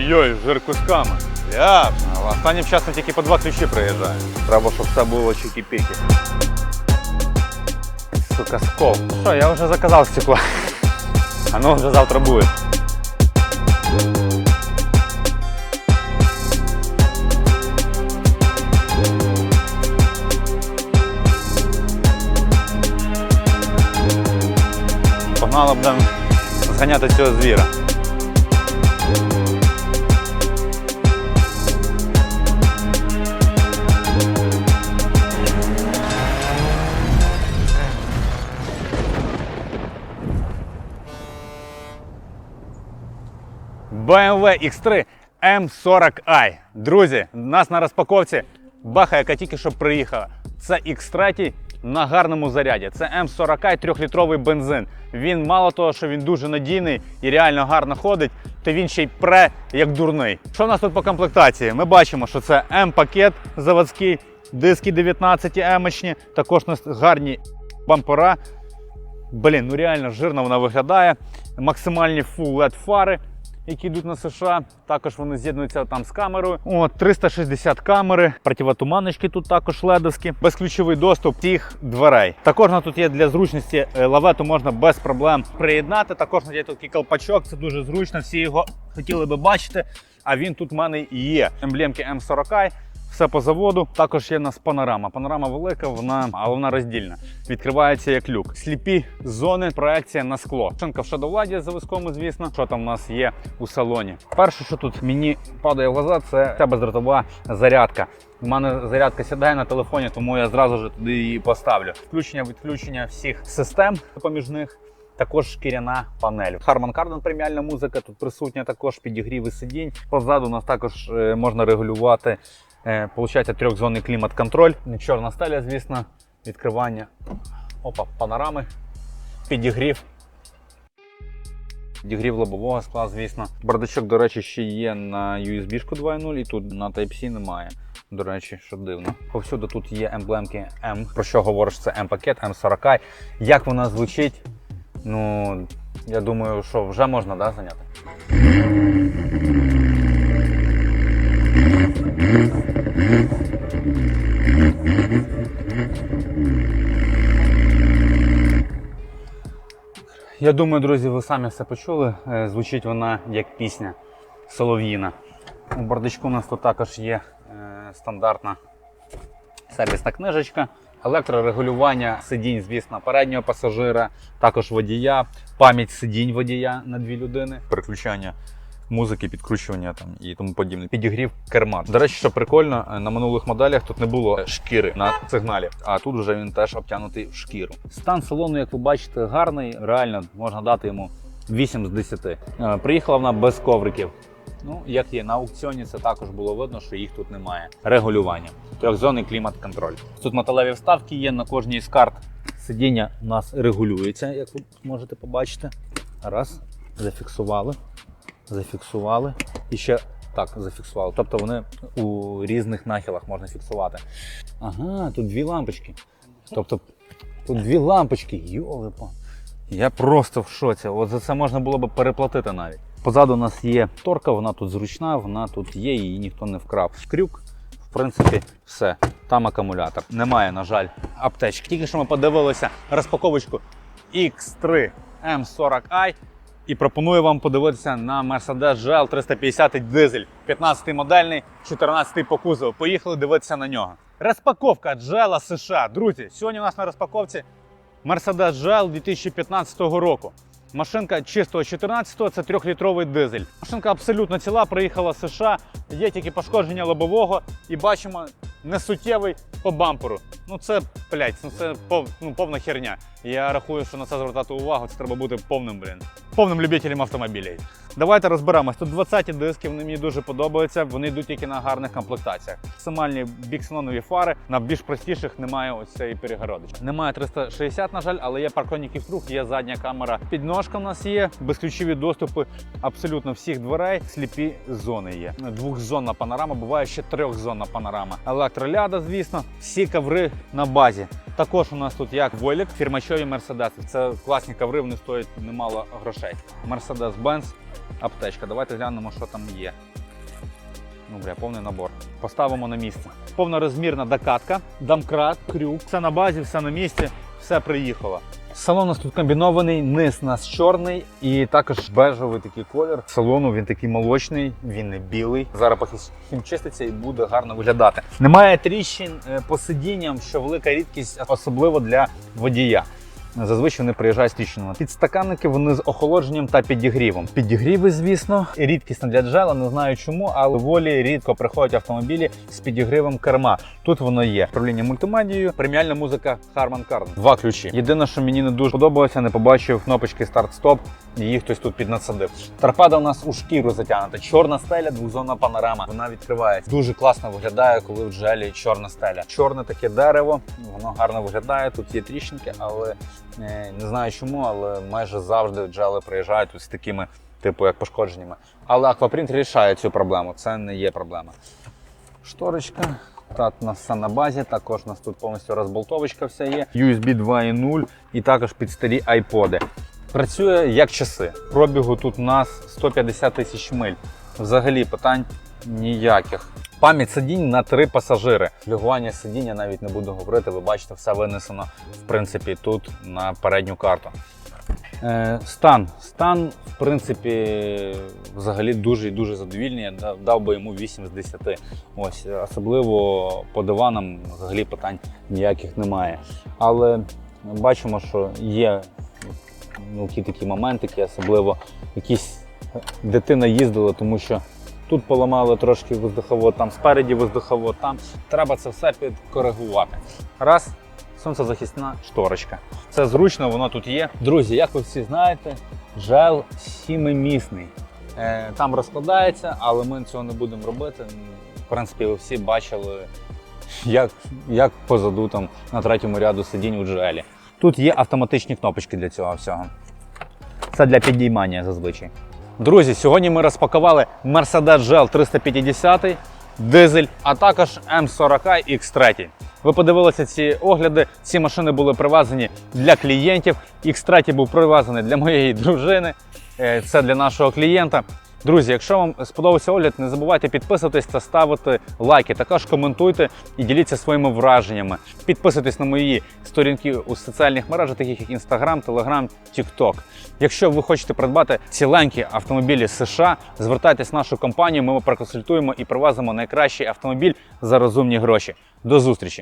Ой-ой-ой, жир кусками. Я останнім часом тільки по два ключі приїжджає. Треба, щоб все було чики-піки. Сука, скол. Що, я вже заказав стекло. Оно вже завтра буде. Погнали будемо зганяти цього звіра. BMW X3 M40i. Друзі, нас на розпаковці баха, яка тільки що приїхала. Це X3 на гарному заряді. Це M40i 3-літровий бензин. Він мало того, що він дуже надійний і реально гарно ходить, то він ще й пре як дурний. Що в нас тут по комплектації? Ми бачимо, що це М-пакет заводський, диски 19 емочні, також у нас гарні бампера. Блін, ну реально жирно вона виглядає. Максимальні full LED фари, які йдуть на США. Також вони з'єднуються там з камерою. О, 360 камери, противотуманочки тут також ледовські, безключовий доступ всіх дверей. Також на тут є для зручності е, лавету можна без проблем приєднати. Також є такий колпачок, це дуже зручно. Всі його хотіли би бачити. А він тут в мене є. Емблемки М40. Все по заводу. Також є у нас панорама. Панорама велика, вона, але вона роздільна. Відкривається як люк. Сліпі зони, проекція на скло. Шинка в шадовладі завискому, звісно. Що там у нас є у салоні? Перше, що тут мені падає в глаза, це ця бездротова зарядка. У мене зарядка сідає на телефоні, тому я зразу ж туди її поставлю. Включення, відключення всіх систем поміжних. Також шкіряна панель. Harman Kardon преміальна музика. Тут присутня також підігріви сидінь. Позаду у нас також е, можна регулювати. Е, Получається трьохзонний клімат-контроль. Чорна стеля, звісно, відкривання. Опа, панорами, підігрів. Підігрів лобового скла, звісно. Бардачок, до речі, ще є на USB 2.0 і тут на Type-C немає. До речі, що дивно. Повсюди тут є емблемки М. Про що говориш? Це М-пакет, М40. Як вона звучить? Ну, я думаю, що вже можна да, заняти. Я думаю, друзі, ви самі все почули. Е, Звучить вона як пісня солов'їна. У бардачку у нас тут також є е, стандартна сервісна книжечка, електрорегулювання сидінь, звісно, переднього пасажира, також водія, пам'ять сидінь водія на дві людини, переключання музики, підкручування там і тому подібне. Підігрів керма. До речі, що прикольно, е, на минулих моделях тут не було шкіри на сигналі, а тут вже він теж обтягнутий в шкіру. Стан салону, як ви бачите, гарний. Реально можна дати йому 8 з 10. Е, Приїхала вона без ковриків. Ну, як є на аукціоні, це також було видно, що їх тут немає. Регулювання. Трьохзонний клімат-контроль. Тут металеві вставки є на кожній з карт. Сидіння у нас регулюється, як ви можете побачити. Раз, зафіксували, зафіксували і ще так зафіксували. Тобто вони у різних нахилах можна фіксувати. Ага, тут дві лампочки. Тобто тут дві лампочки. Йолипо. Я просто в шоці. От за це можна було б переплатити навіть. Позаду у нас є торка, вона тут зручна, вона тут є, її ніхто не вкрав. Крюк, в принципі, все. Там акумулятор. Немає, на жаль, аптечки. Тільки що ми подивилися розпаковочку X3 M40i. І пропоную вам подивитися на Mercedes GL 350 дизель, 15 модельний, 14 по кузову. Поїхали дивитися на нього. Розпаковка GL США. Друзі, сьогодні у нас на розпаковці Mercedes GL 2015 року. Машинка чистого 14-го, це 3-літровий дизель. Машинка абсолютно ціла, приїхала з США, є тільки пошкодження лобового і бачимо несуттєвий по бамперу. Ну це, блядь, ну це пов, ну, повна херня. Я рахую, що на це звертати увагу, це треба бути повним, блін, повним любителем автомобілів. Давайте розберемось. Тут 20 диски, вони мені дуже подобаються. Вони йдуть тільки на гарних комплектаціях. Максимальні біксенонові фари. На більш простіших немає ось цієї перегородочки. Немає 360, на жаль, але є парктроніків рух, є задня камера. Підножка в нас є, безключові доступи абсолютно всіх дверей. Сліпі зони є. Двохзонна панорама, буває ще трьохзонна панорама. Електроляда, звісно, всі коври на базі. Також у нас тут як Волік, фірмачові Мерседеси. Це класні коври, вони стоять немало грошей. Mercedes-Benz аптечка. Давайте глянемо, що там є. Ну, бля, повний набор. Поставимо на місце. Повнорозмірна докатка, домкрат, крюк. Все на базі, все на місці, все приїхало. Салон у нас тут комбінований, низ у нас чорний і також бежевий такий колір. Салону він такий молочний, він не білий. Зараз поки хімчиститься і буде гарно виглядати. Немає тріщин е, по сидінням, що велика рідкість, особливо для водія. Зазвичай вони приїжджають з тріщинами. Підстаканники вони з охолодженням та підігрівом. Підігріви, звісно, рідкісно для джела, не знаю чому, але волі рідко приходять автомобілі з підігрівом керма. Тут воно є. Управління мультимедією, преміальна музика Harman Kardon. Два ключі. Єдине, що мені не дуже подобалося, не побачив кнопочки старт-стоп. Її хтось тут піднасадив. Торпеда у нас у шкіру затягнута. Чорна стеля, двозонна панорама. Вона відкривається. Дуже класно виглядає, коли в джелі чорна стеля. Чорне таке дерево, воно гарно виглядає. Тут є тріщинки, але е, не знаю чому, але майже завжди джели приїжджають з такими, типу, як пошкодженнями. Але аквапринт рішає цю проблему. Це не є проблема. Шторочка. Так, у нас все на базі, також у нас тут повністю розболтовочка вся є. USB 2.0 і також під старі айподи. Працює як часи. Пробігу тут у нас 150 тисяч миль. Взагалі питань ніяких. Пам'ять сидінь на три пасажири. Лігування сидіння навіть не буду говорити. Ви бачите, все винесено в принципі тут на передню карту. Е, стан. Стан, в принципі, взагалі дуже і дуже задовільний. Я дав- би йому 8 з 10. Ось, особливо по диванам взагалі питань ніяких немає. Але бачимо, що є мілкі такі моментики, особливо якісь дитина їздила, тому що тут поламали трошки воздуховод, там спереді воздуховод, там треба це все підкоригувати. Раз, сонцезахисна шторочка. Це зручно, воно тут є. Друзі, як ви всі знаєте, жел сімимісний. Е, Там розкладається, але ми цього не будемо робити. В принципі, ви всі бачили, як, як позаду там на третьому ряду сидінь у джелі. Тут є автоматичні кнопочки для цього всього. Це для підіймання зазвичай. Друзі, сьогодні ми розпакували Mercedes GL 350, дизель, а також М40 X3. Ви подивилися ці огляди. Ці машини були привезені для клієнтів. X3 був привезений для моєї дружини. Е, Це для нашого клієнта. Друзі, якщо вам сподобався огляд, не забувайте підписуватись та ставити лайки. Також коментуйте і діліться своїми враженнями. Підписуйтесь на мої сторінки у соціальних мережах, таких як Instagram, Telegram, TikTok. Якщо ви хочете придбати ціленькі автомобілі США, звертайтесь в нашу компанію. Ми проконсультуємо і привеземо найкращий автомобіль за розумні гроші. До зустрічі!